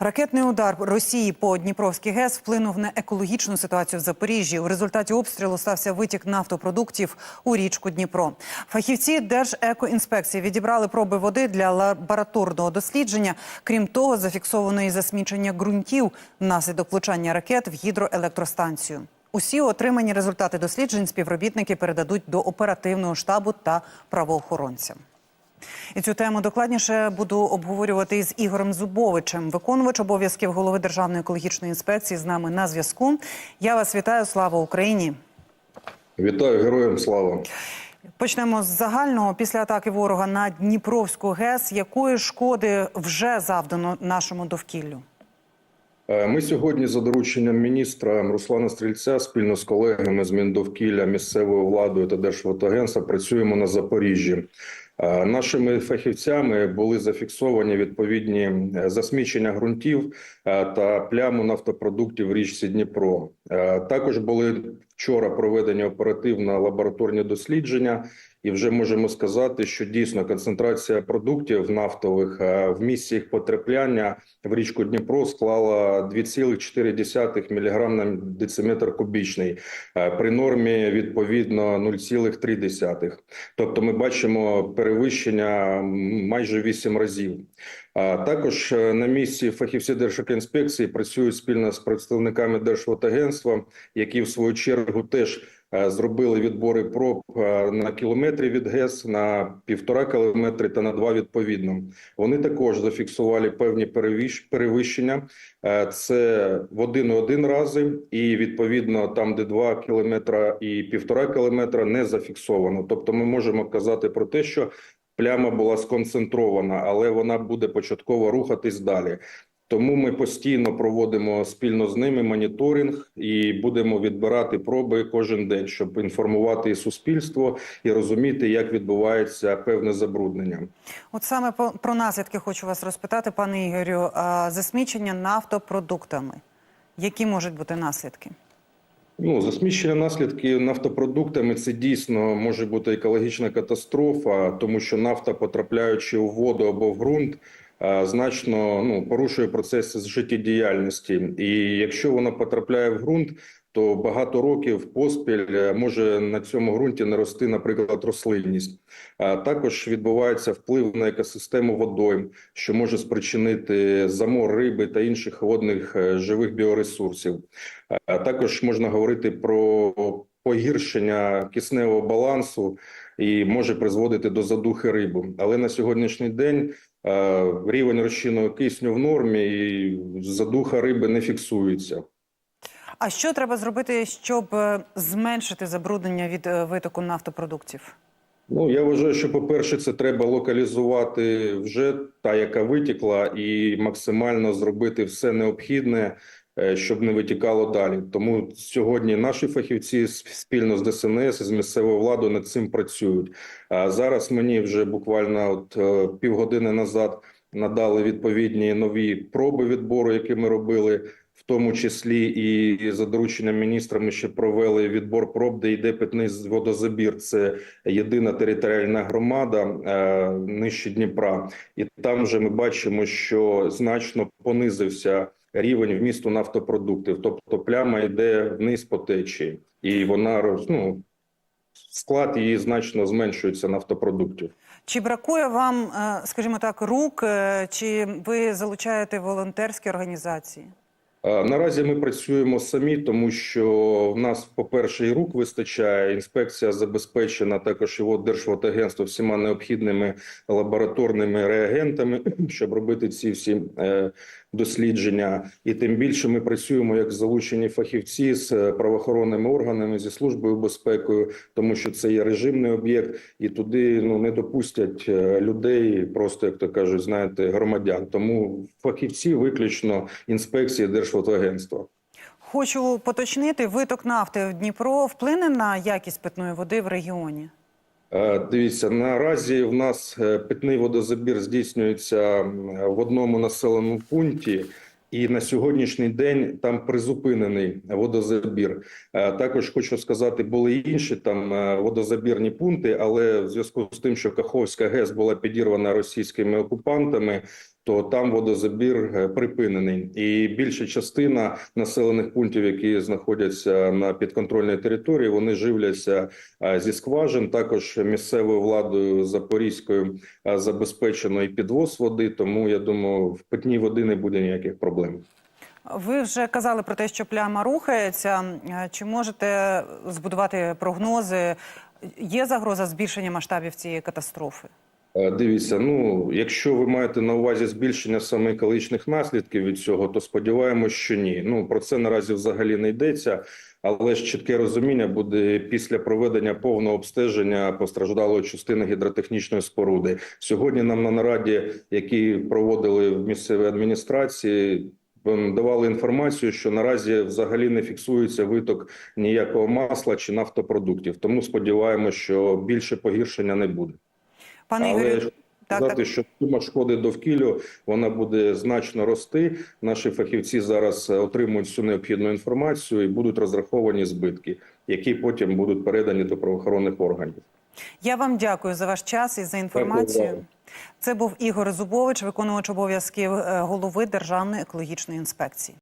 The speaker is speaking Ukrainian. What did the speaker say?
Ракетний удар Росії по Дніпровській ГЕС вплинув на екологічну ситуацію в Запоріжжі. У результаті обстрілу стався витік нафтопродуктів у річку Дніпро. Фахівці Держекоінспекції відібрали проби води для лабораторного дослідження. Крім того, зафіксовано і засмічення ґрунтів внаслідок влучання ракет в гідроелектростанцію. Усі отримані результати досліджень співробітники передадуть до оперативного штабу та правоохоронцям. І цю тему докладніше буду обговорювати із Ігорем Зубовичем, виконувач обов'язків голови Державної екологічної інспекції з нами на зв'язку. Я вас вітаю. Слава Україні! Вітаю героям слава. Почнемо з загального. Після атаки ворога на Дніпровську ГЕС, якої шкоди вже завдано нашому довкіллю? Е, Ми сьогодні за дорученням міністра Руслана Стрільця спільно з колегами з Міндовкілля, місцевою владою та Держводагентства працюємо на Запоріжжі. Е, Нашими фахівцями були зафіксовані відповідні е, засмічення ґрунтів е, та пляму нафтопродуктів в річці Дніпро. Е, Також були вчора проведені оперативно лабораторні дослідження, і вже можемо сказати, що дійсно концентрація продуктів нафтових е, в місці їх потрапляння в річку Дніпро склала 2,4 мг на дециметр кубічний е, при нормі відповідно 0,3. Тобто, ми бачимо перевищення майже 8 разів. А також е, на місці фахівці Держекоінспекції працюють спільно з представниками Держводагентства, які в свою чергу теж е, зробили відбори проб е, на кілометрі від ГЕС, на півтора кілометри та на два відповідно. Вони також зафіксували певні перевищ- перевищення. Це в один один рази, і відповідно там, де два кілометра і півтора кілометра, не зафіксовано. Тобто, ми можемо казати про те, що пляма була сконцентрована, але вона буде початково рухатись далі. Тому ми постійно проводимо спільно з ними моніторинг і будемо відбирати проби кожен день, щоб інформувати суспільство і розуміти, як відбувається певне забруднення. От саме про наслідки хочу вас розпитати, пане Ігорю. Засмічення нафтопродуктами. Які можуть бути наслідки? Ну, засміщення наслідки нафтопродуктами це дійсно може бути екологічна катастрофа, тому що нафта, потрапляючи у воду або в ґрунт, значно ну порушує процеси життєдіяльності. І якщо вона потрапляє в ґрунт, то багато років поспіль е, може на цьому ґрунті не рости, наприклад, рослинність. А також відбувається вплив на екосистему водойм, що може спричинити замор риби та інших водних е, живих біоресурсів. А також можна говорити про погіршення кисневого балансу і може призводити до задухи рибу. Але на сьогоднішній день е, рівень розчинного кисню в нормі і задуха риби не фіксується. А що треба зробити, щоб е, зменшити забруднення від е, витоку нафтопродуктів? Ну я вважаю, що по-перше, це треба локалізувати вже та, яка витікла, і максимально зробити все необхідне, е, щоб не витікало далі. Тому сьогодні наші фахівці спільно з ДСНС з місцевою владою над цим працюють. А зараз мені вже буквально от е, півгодини назад надали відповідні нові проби відбору, які ми робили. В тому числі і за дорученням міністра ми ще провели відбор проб, де йде питний водозабір. Це єдина територіальна громада е, нижче Дніпра, і там вже ми бачимо, що значно понизився рівень вмісту нафтопродуктів. Тобто пляма йде вниз по течії, і вона ну, склад її значно зменшується нафтопродуктів. Чи бракує вам, е, скажімо так, рук, е, чи ви залучаєте волонтерські організації? Е, Наразі ми працюємо самі, тому що в нас, по-перше, і рук вистачає. Інспекція забезпечена також його Держводагентство всіма необхідними лабораторними реагентами, щоб робити ці всі е, дослідження. І тим більше ми працюємо як залучені фахівці з е, правоохоронними органами зі службою безпекою, тому що це є режимний об'єкт, і туди ну не допустять людей, просто як то кажуть, знаєте, громадян. Тому фахівці виключно інспекції Держводагентства. Хочу поточнити, виток нафти в Дніпро вплине на якість питної води в регіоні? Е, Дивіться, наразі в нас е, питний водозабір здійснюється в одному населеному пункті, і на сьогоднішній день там призупинений водозабір. Е, Також хочу сказати, були й інші там водозабірні пункти, але в зв'язку з тим, що Каховська ГЕС була підірвана російськими окупантами, то там водозабір е, припинений, і більша частина населених пунктів, які знаходяться на підконтрольній території, вони живляться е, зі скважин. Також місцевою владою Запорізькою е, забезпечено і підвоз води. Тому я думаю, в питній води не буде ніяких проблем. Ви вже казали про те, що пляма рухається. Чи можете збудувати прогнози? Є загроза збільшення масштабів цієї катастрофи? Е, Дивіться, ну якщо ви маєте на увазі збільшення саме екологічних наслідків від цього, то сподіваємось, що ні. Ну про це наразі взагалі не йдеться. Але ж чітке розуміння буде після проведення повного обстеження постраждалої частини гідротехнічної споруди. Сьогодні нам на нараді, які проводили в місцевій адміністрації. Давали інформацію, що наразі взагалі не фіксується виток ніякого масла чи нафтопродуктів. Тому сподіваємося, що більше погіршення не буде. Пане Але Ігорю, так, сказати, так. що сума шкоди довкіллю вона буде значно рости. Наші фахівці зараз е, отримують всю необхідну інформацію і будуть розраховані збитки, які потім будуть передані до правоохоронних органів. Я вам дякую за ваш час і за інформацію. Це був Ігор Зубович, виконувач обов'язків е, голови Державної екологічної інспекції.